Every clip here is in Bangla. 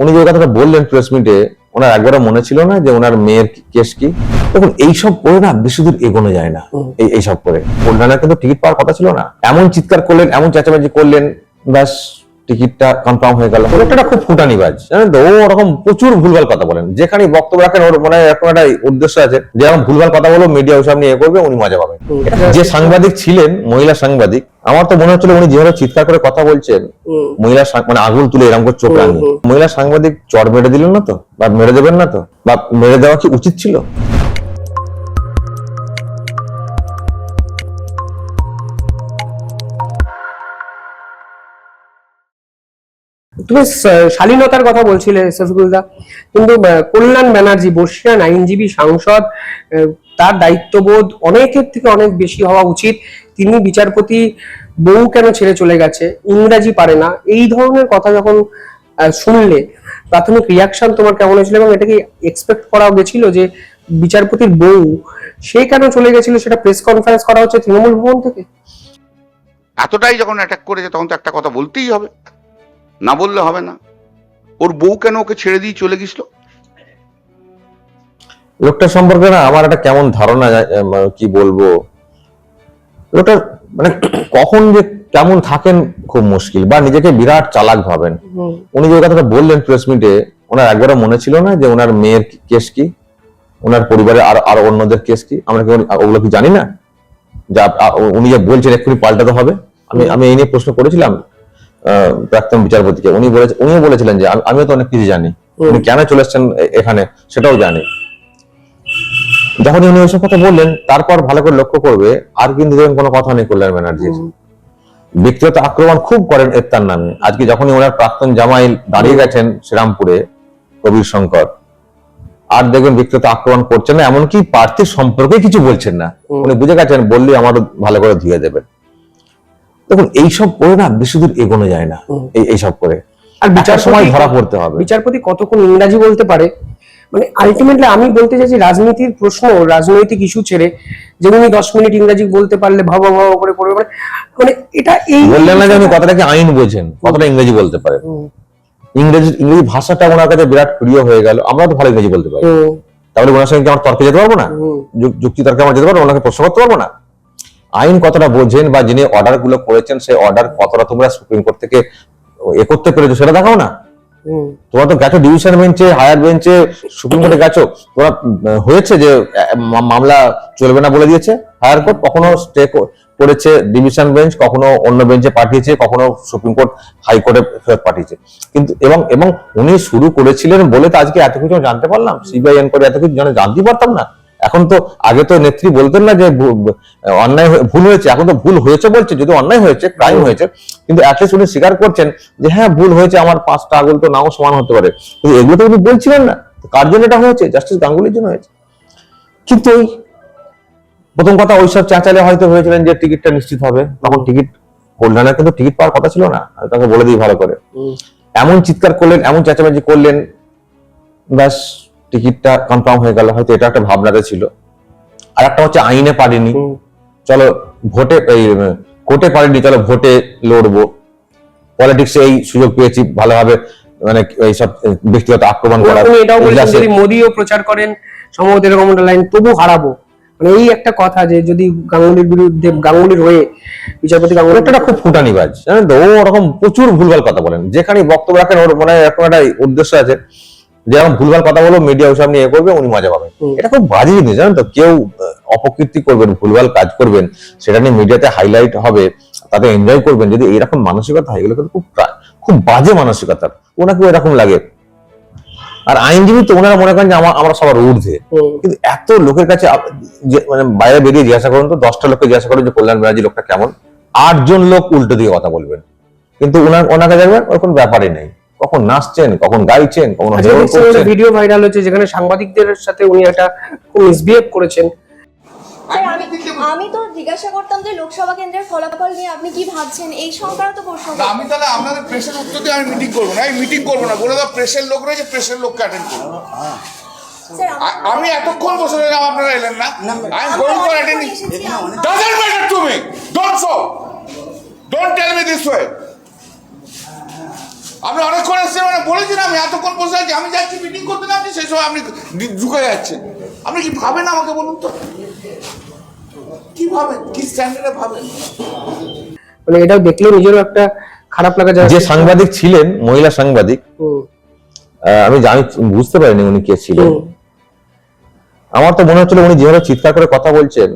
উনি যে কথাটা বললেন প্রেস মিটে ওনার একবারও মনে ছিল না যে ওনার মেয়ের কেস কি। দেখুন এইসব করে না বেশি দূর এগোনো যায় না এই এইসব করে। কল্যাণের কিন্তু টিকিট পাওয়ার কথা ছিল না। এমন চিৎকার করলেন এমন চেঁচামেচি করলেন ব্যাস টিকিটটা কনফার্ম হয়ে গেল। লোকটা খুব ফুটানিবাজ জানেন তো? ও ওরকম প্রচুর ভুলভাল কথা বলেন। যেখানে বক্তব্য রাখেন, ওর মানে এরকম একটা উদ্দেশ্য আছে যে, এরকম ভুলভাল কথা বলো মিডিয়া ওসব নিয়ে করবে, উনি মজা পাবেন। যে সাংবাদিক ছিলেন, মহিলা সাংবাদিক, আমার তো মনে হচ্ছিল উনি যেভাবে চিৎকার করে কথা বলছেন, মহিলা মানে আগুন তুলে এরকম করে চোখ রাঙিয়ে। মহিলা সাংবাদিক চর মেরে দিলেন না তো? বা মেরে দেবেন না তো? বা মেরে দেওয়া কি উচিত ছিল? তুমি শালীনতার কথা বলছিলে, সফিকুলদা। কিন্তু কল্যাণ ব্যানার্জি বর্ষিয়ান আইনজীবী, সাংসদ তার দায়িত্ববোধ অনেকের থেকে অনেক বেশি হওয়া উচিত। তিনি বিচারপতি বউ কেন ছেড়ে চলে গেছে, ইংরাজি পারে না। এই ধরনের কথা যখন শুনলে, প্রাথমিক রিয়াকশন তোমার কেমন হয়েছিল এবং এটা কি এক্সপেক্ট করা গেছিল যে বিচারপতির বউ, সে কেন চলে গেছিল সেটা প্রেস কনফারেন্স করা হচ্ছে তৃণমূল ভবন থেকে? এতটাই যখন অ্যাটাক করেছে, তখন তো একটা কথা বলতেই হবে। না বললে হবে না। ওর বউ কেন ওকে ছেড়ে দিয়ে চলে গেছিল? লোকটা সম্পর্কে না আমার একটা কেমন ধারণা কি বলব? লোকটা মানে কখন যে কেমন থাকেন খুব মুশকিল বা নিজেকে বিরাট চালাক ভাবেন। উনি যে কথাটা বললেন প্রেস মিটে ওনার একবারও মনে ছিল না যে ওনার মেয়ের কেস কি? ওনার পরিবারে আর আর অন্যদের কেস কি? আমরা কি ওগুলো কি জানি না? যা উনি যে বলছেন এক্ষুনি পাল্টাতে হবে। আমি আমি এই নিয়ে প্রশ্ন করেছিলাম প্রাক্তন বিচারপতিকে। উনি বলেছে উনিও বলেছিলেন যে আমিও তো অনেক কিছু জানি। উনি কেন চলে এসছেন এখানে সেটাও জানি। যখন উনি ওইসব কথা বললেন তারপর ভালো করে লক্ষ্য করবে আর কিন্তু দেখবেন কোনো কথা নেই কল্যাণ ব্যানার্জির। ব্যক্তিগত আক্রমণ খুব করেন এর তার নামে। আজকে যখনই ওনার প্রাক্তন জামাই দাঁড়িয়ে গেছেন শ্রীরামপুরে কবির শঙ্কর আর দেখবেন ব্যক্তিগত আক্রমণ করছেন না এমনকি প্রার্থীর সম্পর্কে কিছু বলছেন না। উনি বুঝে গেছেন বললে আমার ভালো করে ধুয়ে দেবেন। দেখুন এইসব করে না বেশি দূর এগোনো যায় না এইসব করে। আর বিচার সময় ধরা পড়তে হবে। বিচারপতি কতক্ষণ ইংরাজি বলতে পারে? মানে আলটিমেটলি আমি বলতে চাইছি রাজনীতির প্রশ্ন রাজনৈতিক ইস্যু ছেড়ে যেমনি দশ মিনিট ইংরাজি বলতে পারলে ভাবা ভাবা করে পড়বে মানে মানে এটা এই বললেন না যে উনি কতটা কি আইন বোঝেন কতটা ইংরেজি বলতে পারে। ইংরেজি ইংরেজি ভাষাটা ওনার কাছে বিরাট প্রিয় হয়ে গেল আমরা তো ভালো ইংরেজি বলতে পারি। তাহলে ওনার সঙ্গে কি আমার তর্কে যেতে পারব না? যুক্তি তর্কে আমরা যেতে পারব ওনাকে প্রশ্ন করতে পারব না? আইন কতটা বোঝেন বা যিনি অর্ডারগুলো করেছেন সেই অর্ডার কতটা তোমরা সুপ্রিম কোর্ট থেকে এ করতে পেরেছ সেটা দেখাও না? তোমরা তো গেছো ডিভিশন বেঞ্চে হায়ার বেঞ্চে সুপ্রিম কোর্টে গেছো। তোমরা হয়েছে যে মামলা চলবে না বলে দিয়েছে। হায়ার কোর্ট কখনো স্টে করেছে ডিভিশন বেঞ্চ কখনো অন্য বেঞ্চে পাঠিয়েছে কখনো সুপ্রিম কোর্ট হাইকোর্টে ফেরত পাঠিয়েছে। কিন্তু এবং এবং উনি শুরু করেছিলেন বলে তো আজকে এত কিছু জানতে পারলাম। সিবিআই এনকোয়ারি এত কিছু জানা- জানতেই পারতাম না। এখন তো আগে তো নেত্রী বলতেন না যে অন্যায় ভুল হয়েছে এখন তো ভুল হয়েছে বলছে যদি অন্যায় হয়েছে ক্রাইম হয়েছে কিন্তু অ্যাটলিস্ট উনি স্বীকার করছেন যে হ্যাঁ ভুল হয়েছে আমার পাঁচটা আগুন তো নাও সমান হতে পারে। কিন্তু এগুলো তো উনি বলছিলেন না। কার জন্য এটা হয়েছে? জাস্টিস গাঙ্গুলির জন্য হয়েছে। কিন্তু ওই প্রথম কথা ওই ওইসব চেঁচালে হয়তো ভেবেছিলেন যে টিকিটটা নিশ্চিত হবে। তখন টিকিট কল্যাণের কিন্তু টিকিট পাওয়ার কথা ছিল না। তাকে বলে দিই ভালো করে। এমন চিৎকার করলেন এমন চেঁচামেচি করলেন ব্যাস টিকিটটা কনফার্ম হয়ে গেল হয়তো এটা একটা ভাবনাতে ছিল। আর একটা হচ্ছে আইনে পারিনি। চলো ভোটে এই কোর্টে পারিনি চলো ভোটে লড়বো। পলিটিক্সে এই সুযোগ পেয়েছি ভালোভাবে মানে এইসব ব্যক্তিগত আক্রমণ বলেছেন যদি মোদিও প্রচার করেন সম্ভবত এরকম একটা লাইন তবু হারাবো। মানে এই একটা কথা যে যদি গাঙ্গুলির বিরুদ্ধে গাঙ্গুলির হয়ে বিচারপতি গাঙ্গুলি লোকটা খুব ফুটানিবাজ। জানেন তো? ও ওরকম প্রচুর ভুলভাল কথা বলেন। যেখানে বক্তব্য রাখেন ওর মানে এরকম একটা উদ্দেশ্য আছে। যে এরকম ভুলভাল কথা বলো মিডিয়া ওসব নিয়ে করবে উনি মজা পাবেন। এটা খুব বাজে জিনিস জানেন তো? কেউ অপকীর্তি করবেন ভুলভাল কাজ করবেন সেটা নিয়ে মিডিয়াতে হাইলাইট হবে তাতে এনজয় করবেন। যদি এরকম মানসিকতা হয় এগুলো কিন্তু খুব খুব বাজে মানসিকতা। ওনাকে এরকম লাগে। আর আইনজীবী তো ওনারা মনে করেন যে আমার আমরা সবার ঊর্ধ্বে। কিন্তু এত লোকের কাছে মানে বাইরে বেরিয়ে জিজ্ঞাসা করুন তো দশটা লোককে জিজ্ঞাসা করুন যে কল্যাণ ব্যানার্জি লোকটা কেমন? আটজন লোক উল্টো দিকে কথা বলবেন। কিন্তু ওনার ওনাকে দেখবেন ওর কোনো ব্যাপারই নেই। কখন নাচছেন কখন গাইছেন কখন ভিডিও ভাইরাল হয়েছে যেখানে সাংবাদিকদের সাথে উনি একটা মিসবিহেভ করেছেন। স্যার আমি আমি তো জিজ্ঞাসা করতাম যে লোকসভা কেন্দ্রের ফলাফল নিয়ে আপনি কি ভাবছেন? এই সংক্রান্ত প্রশ্ন আমি তাহলে আপনাদের প্রেসের উত্তর দিয়ে আমি মিটিং করব না। আমি মিটিং করব না। বলে দাও প্রেসের লোক রয়েছে প্রেসের লোককে অ্যাটেন্ড করব। আমি এতক্ষণ বসে রইলাম আপনারা এলেন না। I am going for attending doesn't matter to me don't so don't tell me this way আপনি অনেকক্ষণ এসেছেন মানে বলেছেন আমি এতক্ষণ বসে আছি আমি যাচ্ছি মিটিং করতে আপনি সেই সময় আপনি ঢুকে যাচ্ছেন। আপনি কি ভাবেন আমাকে বলুন তো? কি ভাবেন? কি স্ট্যান্ডার্ডে ভাবেন? মানে এটাও দেখলেও নিজেরও একটা খারাপ লাগা যায়। যে সাংবাদিক ছিলেন মহিলা সাংবাদিক আহ, আমি জানি বুঝতে পারিনি উনি কে ছিলেন। আমার তো মনে হচ্ছিল উনি যেভাবে চিৎকার করে কথা বলছেন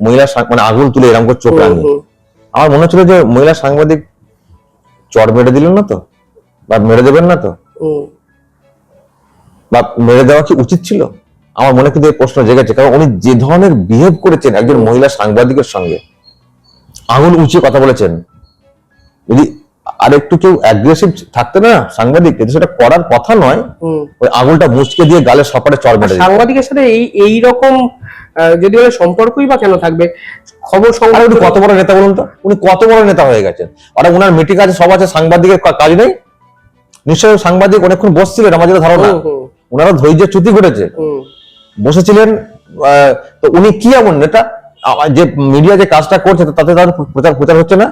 মহিলা সাং- মানে আগুন তুলে এরকম করে চোখ রাঙিয়ে আমার মনে হচ্ছিল যে মহিলা সাংবাদিক চড় মেরে দিলেন না তো? বা মেরে দেবেন না তো? হুম, বা মেরে দেওয়া কি উচিত ছিল? আমার মনে কিন্তু এই প্রশ্ন জেগেছে কারণ উনি যে ধরনের বিহেভ করেছেন একজন মহিলা সাংবাদিকের সঙ্গে আঙুল উঁচিয়ে কথা বলেছেন। যদি আর একটু কেউ অ্যাগ্রেসিভ থাকতে না সাংবাদিক কিন্তু সেটা করার কথা নয় ওই আঙুলটা মুচকে দিয়ে গালে সপাটে চড় মেরে সাংবাদিকের সাথে এই এই রকম যদি বলে সম্পর্কই বা কেন থাকবে? খবর সংবাদ উনি কত বড় নেতা বলুন তো? উনি কত বড় নেতা হয়ে গেছেন? আর ওনার মিটিং আছে সব আছে সাংবাদিকের কাজ নেই? নিশ্চয়ই সাংবাদিক অনেকক্ষণ বসছিলেন আমার যেটা ধারণা। ওনারা ধৈর্যের চ্যুতি ঘটেছে। বসেছিলেন তো উনি কি এমন নেতা? যে মিডিয়া যে কাজটা করছে তাতে তার প্রচার প্রচার হচ্ছে না?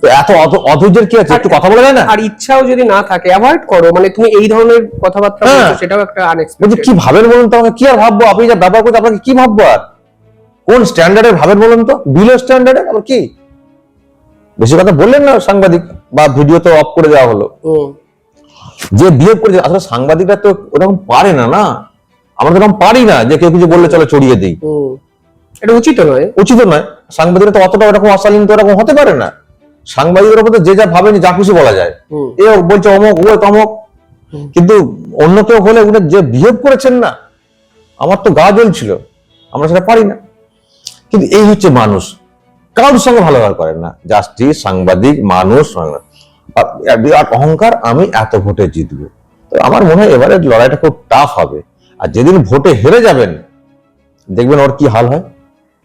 তো এত অধৈর্যের কি আছে? একটু কথা বলা যায় না? আর ইচ্ছাও যদি না থাকে অ্যাভয়েড করো। মানে তুমি এই ধরনের কথাবার্তা হ্যাঁ। বলছো সেটাও একটা আনএক্সপেক্টেড কি ভাবেন বলুন তো আমাকে? কি আর ভাববো? আপনি যা ব্যবহার করতে আপনাকে কি ভাববো আর? কোন স্ট্যান্ডার্ডে ভাবেন বলুন তো? বিলো স্ট্যান্ডার্ডে আবার কি? বেশি কথা বললেন না সাংবাদিক বা ভিডিও তো অফ করে দেওয়া হলো। যে বিহেভ করেছে আসলে সাংবাদিকরা তো ওরকম পারে না না? আমরা তো ওরকম পারি না যে কেউ কিছু বললে চলো চড়িয়ে দিই। এটা উচিত নয়। উচিত নয়। সাংবাদিকরা তো অতটা ওরকম অশালীন তো ওরকম হতে পারে না। সাংবাদিকের উপর যে যা ভাবেন যা খুশি বলা যায়। এ বলছে অমক ও তমক। কিন্তু অন্য কেউ হলে উনি যে বিহেভ করেছেন না আমার তো গা জ্বলছিল। আমরা সেটা পারি না। কিন্তু এই হচ্ছে মানুষ। কারোর সঙ্গে ভালো ব্যবহার করেন না। জাস্টিস সাংবাদিক মানুষ বিরাট অহংকার আমি এত ভোটে জিতবো। তো আমার মনে হয় এবারে লড়াইটা খুব টাফ হবে। আর যেদিন ভোটে হেরে যাবেন দেখবেন ওর কি হাল হয়।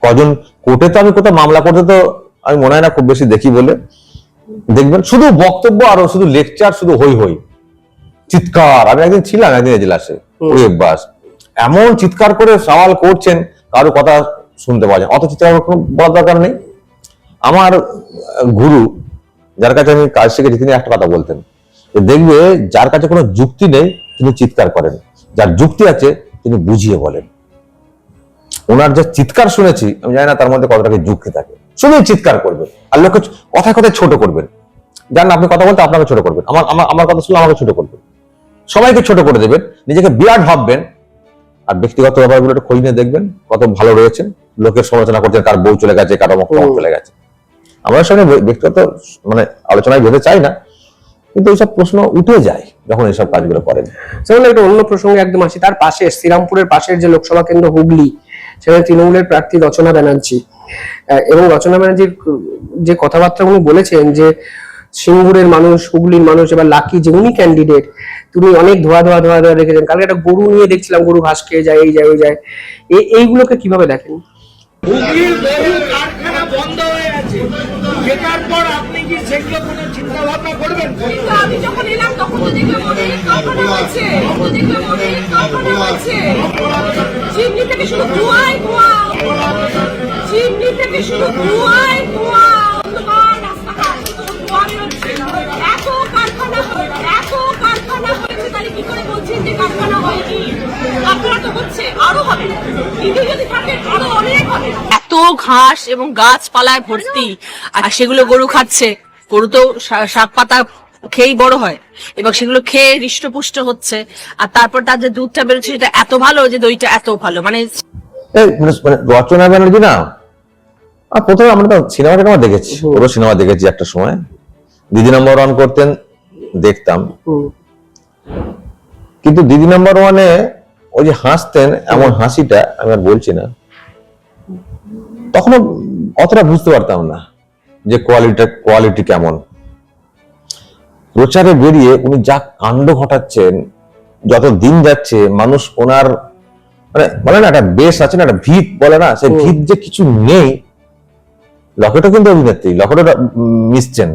কজন কোর্টে তো আমি কোথাও মামলা করতে তো আমি মনে হয় না খুব বেশি দেখি বলে। দেখবেন শুধু বক্তব্য আর শুধু লেকচার শুধু হই হই। চিৎকার। আমি একদিন ছিলাম একদিন এজলাসে বাস এমন চিৎকার করে সওয়াল করছেন কারও কথা শুনতে পাওয়া যায় অত চিৎকার কোনো বলার দরকার নেই। আমার গুরু যার কাছে আমি কাজ শিখেছি তিনি একটা কথা বলতেন দেখবে যার কাছে কোনো যুক্তি নেই তিনি চিৎকার করেন। যার যুক্তি আছে তিনি বুঝিয়ে বলেন। ওনার যে চিৎকার শুনেছি আমি জানি না তার মধ্যে কতটা কি যুক্তি থাকে। শুধু চিৎকার করবেন। আর লোককে কথায় কথায় ছোট করবেন। জান আপনি কথা বলতে আপনাকে ছোট করবেন। আমার আমার আমার কথা শুনলে আমাকে ছোট করবেন। সবাইকে ছোট করে দেবেন। নিজেকে বিরাট ভাববেন। আর ব্যক্তিগত ব্যাপারগুলো একটু খোঁজ নিয়ে দেখবেন কত ভালো রয়েছেন। লোকের সমালোচনা করছেন কার বউ চলে গেছে কারও মুখ হুম। চলে গেছে। আমার সঙ্গে ব্যক্তিগত মানে আলোচনায় যেতে চাই না কিন্তু এইসব প্রশ্ন উঠে যায় যখন এইসব কাজগুলো করেন। সেখানে একটা অন্য প্রসঙ্গে একদম আসি। তার পাশে শ্রীরামপুরের পাশের যে লোকসভা কেন্দ্র হুগলি সেখানে তৃণমূলের প্রার্থী রচনা ব্যানার্জি। আহ, এবং রচনা ব্যানার্জির যে কথাবার্তা উনি বলেছেন যে সিঙ্গুরের মানুষ হুগলির মানুষ এবার লাকি যে উনি ক্যান্ডিডেট তুমি অনেক ধোয়া ধোয়া ধোয়া ধোয়া রেখেছেন কালকে একটা গরু নিয়ে দেখছিলাম গরু ঘাস খেয়ে যায় এই যায় ওই যায়। এই এইগুলোকে কীভাবে দেখেন? হুগলির গরু কারখানা বন্ধ হয়ে আছে যেটার পর আপনি কি সেগুলো কোনো চিন্তা ভাবনা করবেন আমি যখন এলাম, তখন তো দেখলাম অনেক কারখানা হয়েছে। তখন দেখলাম অনেক কারখানা হয়েছে। চিমনি থেকে শুধু ধোঁয়াই ধোঁয়া। চিমনি থেকে শুধু ধোঁয়াই ধোঁয়া। অন্ধকার তো হচ্ছে আরও হবে। দিদি যদি থাকে, আরও অনেক হবে। এত ঘাস এবং গাছপালায় ভর্তি। আর সেগুলো গরু খাচ্ছে। গরু তো শাক পাতা খেয়েই বড় হয়। এবং সেগুলো খেয়ে হৃষ্টপুষ্ট হচ্ছে। আর তারপর তার যে দুধটা বেরোচ্ছে সেটা এত ভালো যে দইটা এত ভালো। মানে এই মানে মানে রচনা ব্যানার্জি না? আর প্রথমে আমরা তো সিনেমাটাকে আমরা দেখেছি। পুরো সিনেমা দেখেছি একটা সময়। দিদি নাম্বার ওয়ান করতেন দেখতাম। কিন্তু দিদি নাম্বার ওয়ানে ওই যে হাসতেন এমন হাসিটা আমি আর বলছি না। তখনও অতটা বুঝতে পারতাম না যে কোয়ালিটি কোয়ালিটি কেমন। প্রচারে বেরিয়ে উনি যা কাণ্ড ঘটাচ্ছেন যত দিন যাচ্ছে মানুষ ওনার মানে বলে না একটা বেশ আছে না একটা ভিত বলে না সেই ভিত যে কিছু নেই লকেটও কিন্তু অভিনেত্রী লকেটও মিশছেন।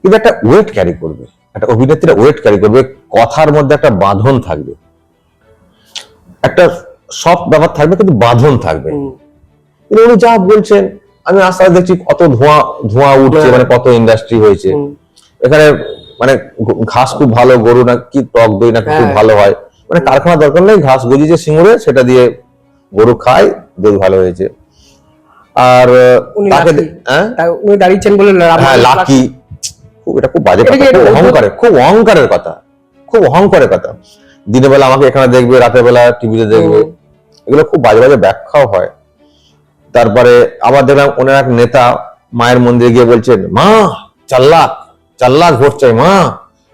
কিন্তু একটা ওয়েট ক্যারি করবে একটা অভিনেত্রীরা ওয়েট ক্যারি করবে কথার মধ্যে একটা বাঁধন থাকবে। একটা সব ব্যাপার থাকবে কিন্তু বাঁধন থাকবে। কিন্তু উনি যা বলছেন আমি আস্তে আস্তে দেখছি কত ধোঁয়া ধোঁয়া উঠছে হ্যাঁ। মানে কত ইন্ডাস্ট্রি হয়েছে। এখানে মানে ঘাস খুব ভালো গরু না কি টক দই নাকি খুব হ্যাঁ। ভালো হয়। মানে কারখানা দরকার নেই ঘাস গজিয়েছে সিঙ্গুরে সেটা দিয়ে গরু খায় দই ভালো হয়েছে। আর উনি তাকে। হ্যাঁ? উনি দাঁড়িয়েছেন বলে হ্যাঁ লাকি খুব এটা খুব বাজে কথা খুব অহংকারের খুব অহংকারের কথা খুব অহংকারের কথা। দিনের বেলা আমাকে এখানে দেখবে রাতের বেলা টিভিতে দেখবে। এগুলো খুব বাজে বাজে ব্যাখ্যাও হয়। তারপরে আবার দেখলাম ওনার এক নেতা মায়ের মন্দিরে গিয়ে বলছেন, মা চার লাখ চার লাখ ভোট চাই মা।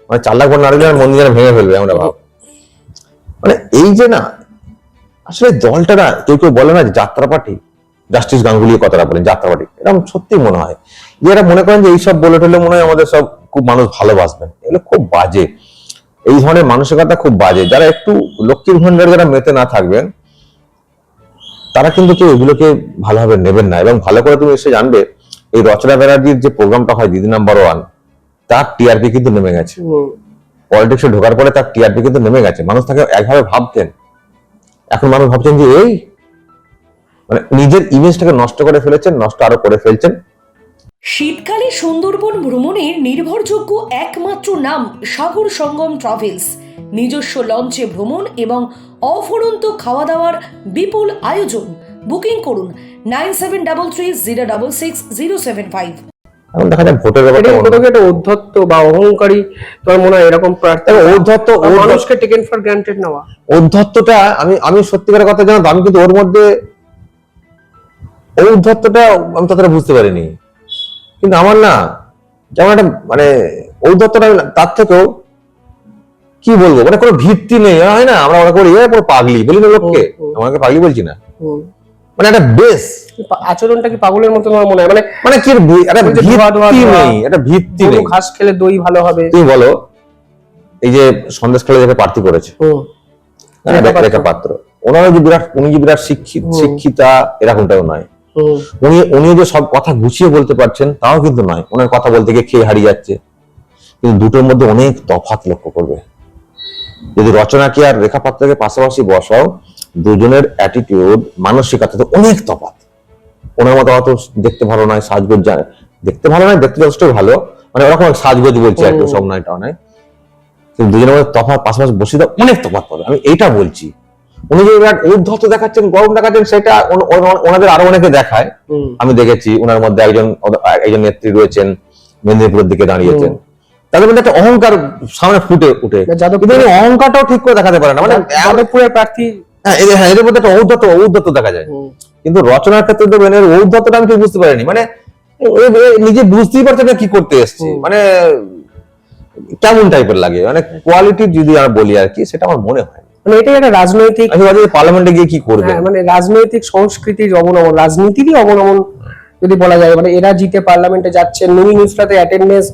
মানে চার লাখ ভোট না দিলে মন্দির ভেঙে ফেলবে, আমরা ভাব। মানে এই যে না, আসলে দলটা না, কেউ কেউ বলে না যাত্রা পার্টি জাস্টিস গাঙ্গুলি কথাটা বলেন, যাত্রা পার্টি এরকম সত্যি মনে হয়। যে এরা মনে করেন যে এইসব বলে টলে মনে হয় আমাদের সব খুব মানুষ ভালোবাসবেন, এগুলো খুব বাজে। এই ধরনের মানসিকতা খুব বাজে। যারা একটু লক্ষ্মীর ভান্ডার যারা মেতে না থাকবেন তারা কিন্তু কেউ এগুলোকে ভালোভাবে নেবেন না এবং ভালো করে তুমি এসে জানবে এই রচনা ব্যানার্জির যে প্রোগ্রামটা হয় দিদি নাম্বার ওয়ান তার টিআরপি কিন্তু নেমে গেছে। পলিটিক্সে ঢোকার পরে তার টিআরপি কিন্তু নেমে গেছে। মানুষ তাকে একভাবে ভাবতেন। এখন মানুষ ভাবছেন যে এই মানে নিজের ইমেজটাকে নষ্ট করে ফেলেছেন নষ্ট আরও করে ফেলছেন। শীতকালে সুন্দরবন ভ্রমণের নির্ভরযোগ্য একমাত্র নাম সাগর সঙ্গম ট্রাভেলস নিজস্ব লঞ্চে ভ্রমণ এবং অফুরন্ত খাওয়া দাওয়ার বিপুল আয়োজন। বুকিং করুন nine seven double three zero double six zero seven five. এখন দেখা যায় ভোটের। কোথাও একটা অধ্যত্ত বা অহংকারী তোমার মনে হয় এরকম প্রার্থী ঔদ্ধত্য মানুষকে টেকেন ফর গ্রান্টেড নেওয়া। ঔদ্ধত্যটা আমি আমি সত্যিকারের কথা জানো আমি কিন্তু ওর মধ্যে ঔদ্ধত্যটা আমি ততটা বুঝতে পারিনি। কিন্তু আমার না যেমন একটা মানে ঔদ্ধত্যটা আমি তার থেকেও কি বলব? মানে কোনো ভিত্তি নেই। হয় না আমরা মনে করি পুরো পাগলি। বলি না লোককে। আমাকে পাগলি বলছি না। মানে একটা বেশ। আচরণটা কি পাগলের মতো তোমার মনে হয়? মানে মানে কি একটা ভিত্তি নেই একটা ভিত্তি নেই। ঘাস খেলে দই ভালো হবে। তুমি বলো এই যে সন্দেশ খেলে যাকে প্রার্থী করেছে হ্যাঁ, রেখা পাত্র। রেখা ওনারও যে বিরাট উনি যে বিরাট শিক্ষিত শিক্ষিতা এরকমটাও নয়। উনি উনি যে সব কথা গুছিয়ে বলতে পারছেন তাও কিন্তু নয়। ওনার কথা বলতে গিয়ে খেয়ে হারিয়ে যাচ্ছে। কিন্তু দুটোর মধ্যে অনেক তফাৎ লক্ষ্য করবে। যদি রচনাকে আর রেখা পাত্রকে পাশাপাশি বসাও দুজনের অ্যাটিটিউড মানসিকতাতে অনেক তফাৎ। ওনার মতো অত দেখতে ভালো নয় সাজগোজ জানে। দেখতে ভালো নয় দেখতে যথেষ্ট ভালো। মানে ওরকম সাজগোজ বলছি একটু। সব নয় টাও নয়। কিন্তু দুজনের মধ্যে তফাৎ পাশাপাশি বসিয়ে দাও অনেক তফাৎ পাবে আমি এইটা বলছি। উনি যে বিরাট উদ্ধত দেখাচ্ছেন গরম দেখাচ্ছেন সেটা ওন- ওন- ওনাদের আরও অনেকে দেখায়। আমি দেখেছি ওনার মধ্যে একজন একজন নেত্রী রয়েছেন মেদিনীপুরের দিকে দাঁড়িয়েছেন। তাদের মধ্যে একটা অহংকার সামনে ফুটে উঠে অহংকারটাও ঠিক করে দেখাতে পারে না। মানে যাদবপুরের প্রার্থী হ্যাঁ, এদের হ্যাঁ, মধ্যে একটা ঔদ্ধত্য ঔদ্ধত্য দেখা যায়। কিন্তু রচনার ক্ষেত্রে দেখবেন এর ঔদ্ধত্যটা আমি বুঝতে পারিনি। মানে নিজে বুঝতেই পারছে না কি করতে এসছে। মানে কেমন টাইপের লাগে? মানে কোয়ালিটি যদি আমি বলি আর কি সেটা আমার মনে হয় মানে এটাই একটা রাজনৈতিক পার্লামেন্টে গিয়ে কি করবে? হ্যাঁ, মানে রাজনৈতিক সংস্কৃতির অবনমন রাজনীতিরই অবনমন যদি বলা যায় মানে এরা জিতে পার্লামেন্টে যাচ্ছে মিনি নিউজটাতে অ্যাটেন্ডেন্স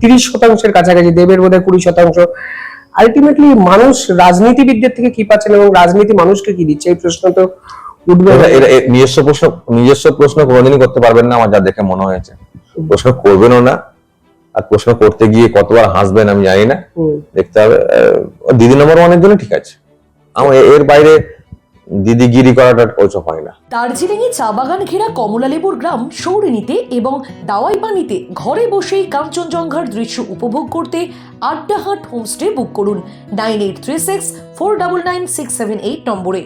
তিরিশ শতাংশের কাছাকাছি দেবের বোধহয় কুড়ি শতাংশ। আলটিমেটলি মানুষ রাজনীতিবিদদের থেকে কি পাচ্ছেন এবং রাজনীতি মানুষকে কি দিচ্ছে? এই প্রশ্ন তো উঠবে। নিজস্ব প্রশ্ন নিজস্ব প্রশ্ন কোনোদিনই করতে পারবেন না আমার যা দেখে মনে হয়েছে। প্রশ্ন করবেনও না আর প্রশ্ন করতে গিয়ে কতবার হাসবেন আমি জানি না। দেখতে হবে দিদি নম্বর ওয়ানের জন্য ঠিক আছে। আমার এর বাইরে দিদিগিরি করাটা ওইসব হয় না। দার্জিলিং এ চা বাগান ঘেরা কমলালেবুর গ্রাম সৌরিনীতে এবং দাওয়াই পানিতে ঘরে বসেই কাঞ্চনজঙ্ঘার দৃশ্য উপভোগ করতে আড্ডা হাট হোমস্টে বুক করুন। Nine eight three six, four double nine six seven eight নম্বরে।